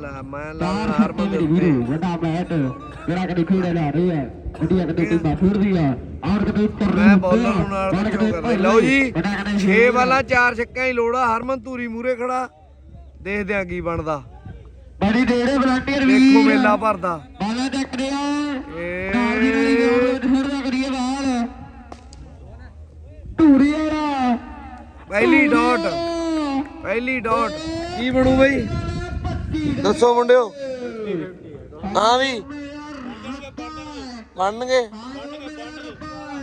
ਹਰਮਨ ਦੇ ਵੀਰੇ ਉੱਤੇ। ਵੱਡਾ ਮੈਟ ਜਿਹੜਾ ਕਦੀ ਖੇੜੇ ਲਾ ਰਹੀ ਹੈ ਵੱਡੀਆਂ ਕਦੀ ਟੀਮਾਂ ਫੁੱਟਦੀ ਆ ਔਰ ਕਦੀ ਉੱਪਰ ਮੈਂ ਬੋਲਰ ਨੂੰ ਨਾਲ ਪਿੱਛੋਂ ਕਰਨਾ ਲਓ ਜੀ 6 ਵਾਲਾਂ 4 ਛੱਕਾਂ ਹੀ ਲੋੜਾ ਹਰਮਨ ਧੂਰੀ ਮੂਰੇ ਖੜਾ। ਦੇਖਦੇ ਆ ਕੀ ਬਣਦਾ। ਬੜੀ ਦੇੜੇ ਵਲੰਟੀਅਰ ਵੀ ਦੇਖੋ ਮੇਲਾ ਭਰਦਾ। ਬਾਲਾ ਚੱਕ ਰਿਆ ਏ। ਨਾਲ ਦੀ ਨਾਲ ਗਰਾਊਂਡ ਵਿੱਚ ਫੁੱਟਦਾ ਕਰੀਏ ਬਾਲ। ਧੂਰੀ ਵਾਲਾ। ਪਹਿਲੀ ਡਾਟ ਪਹਿਲੀ ਡਾਟ ਕੀ ਬਣੂ ਬਈ? ਦੱਸੋ ਮੁੰਡਿਓ। ਹਾਂ ਵੀ। ਬਣਨਗੇ।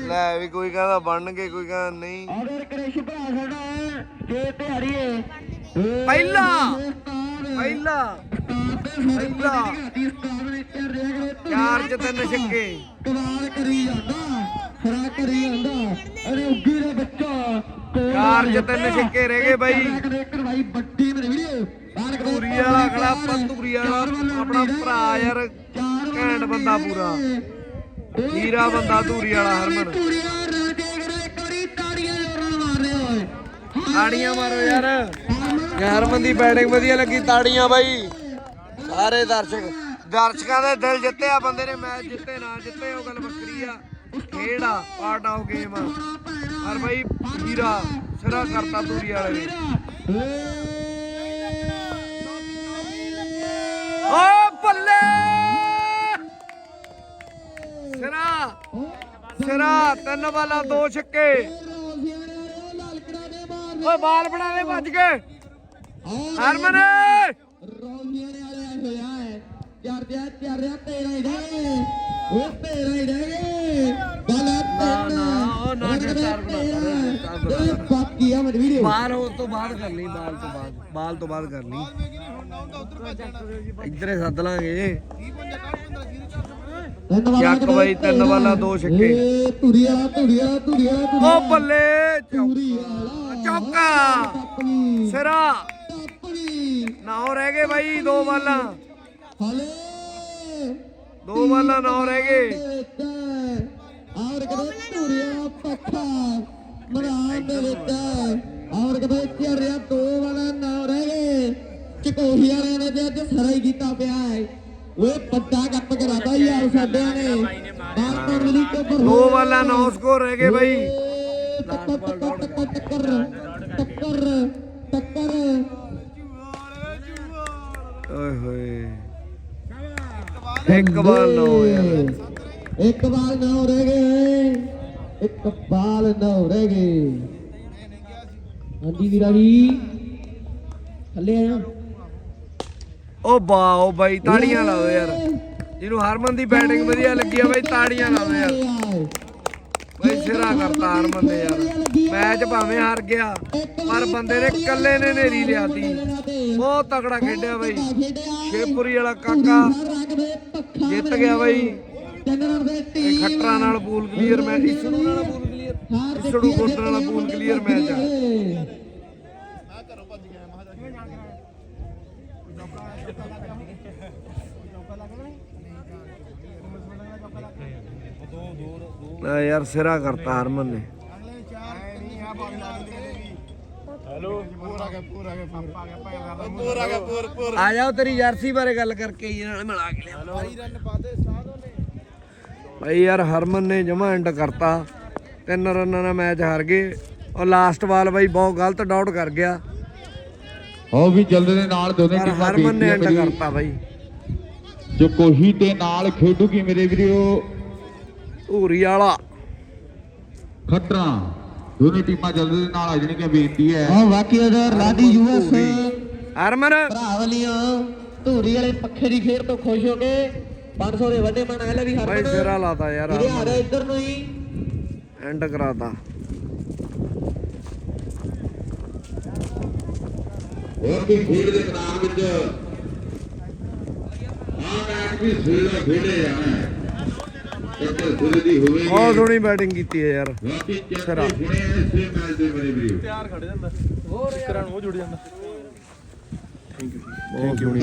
ਲੈ ਵੀ ਕੋਈ ਕਹਿੰਦਾ ਬਣਨਗੇ, ਕੋਈ ਕਹਿੰਦਾ ਨਹੀਂ। ਆਰਡਰ ਕ੍ਰਿਸ਼ ਭਰਾ ਸਾਡਾ ਜੇ ਤਿਹਾੜੀਏ ਪਹਿਲਾ। ਪਹਿਲਾ। ਪਹਿਲਾ। ਚਾਰ ਚ ਤਿੰਨ ਛੱਕੇ। ਕਮਾਲ ਕਰੀ ਜਾਂਦਾ ਖਰਾ ਕਰੀ ਜਾਂਦਾ ਅਰੇ ਉੱਗੀ ਦਾ ਬੱਚਾ ਚਾਰ ਚ ਤਿੰਨ ਛੱਕੇ ਰਹਿ ਗਏ ਬਾਈ। ਕਰਵਾਈ ਵੱਡੀ ਮੇਰੇ ਵੀਡੀਓ ਧੂਰੀ ਵਾਲਾ ਖੜਾ ਪੰਤੂਰੀ ਵਾਲਾ। ਆਪਣਾ ਭਰਾ ਯਾਰ ਘੈਂਟ ਬੰਦਾ ਪੂਰਾ। ਹੀਰਾ ਬੰਦਾ ਧੂਰੀ ਵਾਲਾ ਹਰਮਨ। ਤਾੜੀਆਂ ਮਾਰੋ ਯਾਰ। ਹਰਮਨ। ਦੀ ਬੈਟਿੰਗ ਵਧੀਆ ਲੱਗੀ ਤਾੜੀਆਂ ਬਾਈ। ਸਾਰੇ ਦਰਸ਼ਕ ਦਰਸ਼ਕਾਂ ਦੇ ਦਿਲ ਜਿੱਤੇ ਆ ਬੰਦੇ ਨੇ ਮੈਚ ਜਿੱਤੇ ਨਾ ਜਿੱਤੇ ਉਹ ਗੱਲ ਵੱਖਰੀ ਆ। ਖੇਡ ਆ ਪਾਰਟ ਆਫ ਗੇਮ ਆ। ਪਰ ਬਾਈ ਹੀਰਾ ਸਿਰਾ ਕਰਤਾ ਧੂਰੀ ਵਾਲੇ ਨੇ। ਸਿਰਾ ਤਿੰਨ ਵਾਲਾ ਦੋ ਛੱਕੇ। ਓਏ ਬਾਲ ਬਣਾ ਦੇ ਭੱਜ ਕੇ। ਹਰਮਨ! ਰੌਂਦੀਆਂ ਨੇ ਆਇਆ ਹੋਇਆ ਹੈ ਚਾਰ ਦਿਆ ਚਾਰ ਰਿਆ ਤੇਰਾ ਹੀ ਰਹਿ ਉਹ ਤੇਰਾ ਹੀ ਰਹਿ ਬਾਲਾ ਨਾ, ਨਾ, ਉਹ ਨਾ ਡਿਸਟਰਬ ਨਾ ਕਰੋ, ਡਿਸਟਰਬ ਨਾ ਕਰੋ। ਬਾਕੀ ਆ ਮੇਰੀ ਵੀਡੀਓ ਬਾਹਰ ਉਸ ਤੋਂ ਬਾਅਦ ਕਰ ਲਈ ਬਾਲ ਤੋਂ ਬਾਅਦ ਬਾਲ ਤੋਂ ਬਾਅਦ ਕਰ ਲਈ ਇੱਧਰੇ ਸੱਦ ਲਾਂਗੇ ਚੱਕ ਬਾਈ, ਤਿੰਨ ਵਾਲਾ, ਦੋ ਛੱਕੇ। ਏ ਧੂਰੀ ਵਾਲਾ ਧੂਰੀ ਵਾਲਾ ਧੂਰੀ ਵਾਲਾ ਧੂਰੀ ਓ ਬੱਲੇ ਧੂਰੀ ਵਾਲਾ ਚੌਕਾ ਸਿਰਾ। ਟੱਪਣੀ ਨੌ ਰਹਿ ਗਏ ਬਾਈ ਦੋ ਹਲੇ। ਦੋ ਬਾਲਾਂ ਨੌ ਰਹਿ ਗਏ। ਔਰ ਕਦੇ ਧੂਰੀਆ ਪੱਖਾ ਮੈਦਾਨ ਦੇ ਵਿੱਚ। ਔਰ ਕਦੇ ਚਰਿਆ ਦੋ ਵਾਲਾ ਨਾ ਰਹਿ ਗਏ। ਚਕੋਹੀ ਵਾਲਿਆਂ ਨੇ ਤੇ ਅੱਜ ਸਰਾ ਹੀ ਕੀਤਾ ਪਿਆ ਹੈ ਓਏ ਵੱਡਾ ਕੱਪ ਕਰਾਤਾ ਯਾਰ ਸਾਡਿਆਂ ਨੇ। ਬਾਹਰ ਮਿਲੀ ਕੋਪਰ ਦੋ ਬਾਲਾਂ ਨੌ ਸਕੋਰ ਰਹਿ ਗਏ ਬਾਈ। ਟੱਕਰ ਟੱਕਰ ਟੱਕਰ ਟੱਕਰ। ਟੱਕਰ ਟੱਕਰ। ਓਏ ਹੋਏ। ਇੱਕ ਬਾਲ ਨੌ ਯਾਰ ਇੱਕ ਬਾਲ ਨੌ ਰਹਿ ਗਏ। ਇੱਕ ਬਾਲ ਨੌ ਰਹਿ ਗਏ। ਹਾਂਜੀ ਵੀਰਾ ਜੀ। ਥੱਲੇ ਆਇਆ ਓ ਵਾਓ ਬਾਈ ਤਾੜੀਆਂ ਲਾਓ ਯਾਰ। ਜਿਹਨੂੰ ਹਰਮਨ ਦੀ ਬੈਟਿੰਗ ਵਧੀਆ ਲੱਗੀ ਆ ਬਾਈ ਤਾੜੀਆਂ ਲਾਓ ਯਾਰ। ਬਾਈ ਸਿਰਾ ਕਰਤਾ ਹਰਮਨ ਨੇ ਯਾਰ। ਮੈਚ ਭਾਵੇਂ ਹਾਰ ਗਿਆ ਪਰ ਬੰਦੇ ਨੇ ਇਕੱਲੇ ਨੇ ਨੇਰੀ ਲਿਆਤੀ ਬਹੁਤ ਤਕੜਾ ਖੇਡਿਆ ਬਾਈ। ਸ਼ੇਪੁਰੀ ਵਾਲਾ ਕਾਕਾ ਜਿੱਤ ਗਿਆ ਬਾਈ। ਇਹ ਖੱਟਰਾਂ ਨਾਲ ਪੂਲ ਕਲੀਅਰ ਮੈਚ ਇਸੜੂ ਨਾਲ ਪੂਲ ਕਲੀਅਰ ਇਸੜੂ ਕੋਟਰ ਵਾਲਾ ਪੂਲ ਕਲੀਅਰ ਮੈਚ ਆ। ਨਾ ਯਾਰ ਸਿਰਾ ਕਰਤਾ ਹਰਮਨ ਨੇ। ਆ ਜਾਓ ਤੇਰੀ ਜਰਸੀ ਬਾਰੇ ਗੱਲ ਕਰਕੇ ਹੀ ਨਾਲ ਮਿਲਾ ਕੇ ਲਿਆ ਭਾਈ ਯਾਰ ਹਰਮਨ ਨੇ ਜਮਾ ਐਂਡ ਕਰਤਾ। ਤਿੰਨ ਰਨਾਂ ਨਾਲ ਮੈਚ ਹਾਰ ਗਏ। ਉਹ ਲਾਸਟ ਬਾਲ ਬਾਈ ਬਹੁਤ ਗਲਤ ਡਾਊਟ ਕਰ ਗਿਆ। ਹੋ ਵੀ ਜਲਦ ਦੇ ਨਾਲ ਦੋਨੇ ਟੀਮਾਂ ਹਰਮਨ ਨੇ ਐਂਡ ਕਰਤਾ ਬਾਈ। ਜੋ ਕੋਹੀ ਦੇ ਨਾਲ ਖੇਡੂਗੀ ਮੇਰੇ ਵੀਰੋ। ਧੂਰੀ ਵਾਲਾ। ਖੱਟਰਾਂ ਦੋਨੇ ਟੀਮਾਂ ਜਲਦ ਦੇ ਨਾਲ ਆ ਜਾਣਗੀਆਂ ਬੇਨਤੀ ਹੈ। ਹਾਂ ਬਾਕੀ ਅਗਰ ਰਾਡੀ ਯੂਐਸ। ਹਰਮਨ। ਭਰਾ ਵਾਲੀਆਂ ਧੂਰੀ ਵਾਲੇ ਪੱਖੇ ਦੀ ਖੇਡ ਤੋਂ ਖੁਸ਼ ਹੋ ਕੇ 500 ਦੇ ਵੱਡੇ ਮਨ ਆਇਆ ਵੀ ਬਾਈ ਹਰਮਨ ਸਿਰਾ ਲਾਤਾ ਯਾਰ ਰਿਹਾ ਇੱਧਰ ਨੂੰ ਹੀ। ਐਂਡ ਕਰਾਤਾ। ਹੋਰ ਵੀ ਖੇਡ ਦੇ ਮੈਦਾਨ ਵਿੱਚ? ਆ ਮੈਚ ਵੀ ਸਵੇਰੇ ਖੇਡੇ ਜਾਣਾ ਹੈ ਇੱਕ ਸਿਰੇ ਦੀ ਹੋਵੇਗੀ। ਬਹੁਤ ਸੋਹਣੀ ਬੈਟਿੰਗ ਕੀਤੀ ਹੈ ਯਾਰ। ਸਿਰਾ। ਚੰਗੇ ਖੇੜੇ ਇਸੇ ਮੈਚ ਦੇ ਮੇਰੇ ਵੀਰੋ। ਬਹੁਤ ਸੋਹਣੀ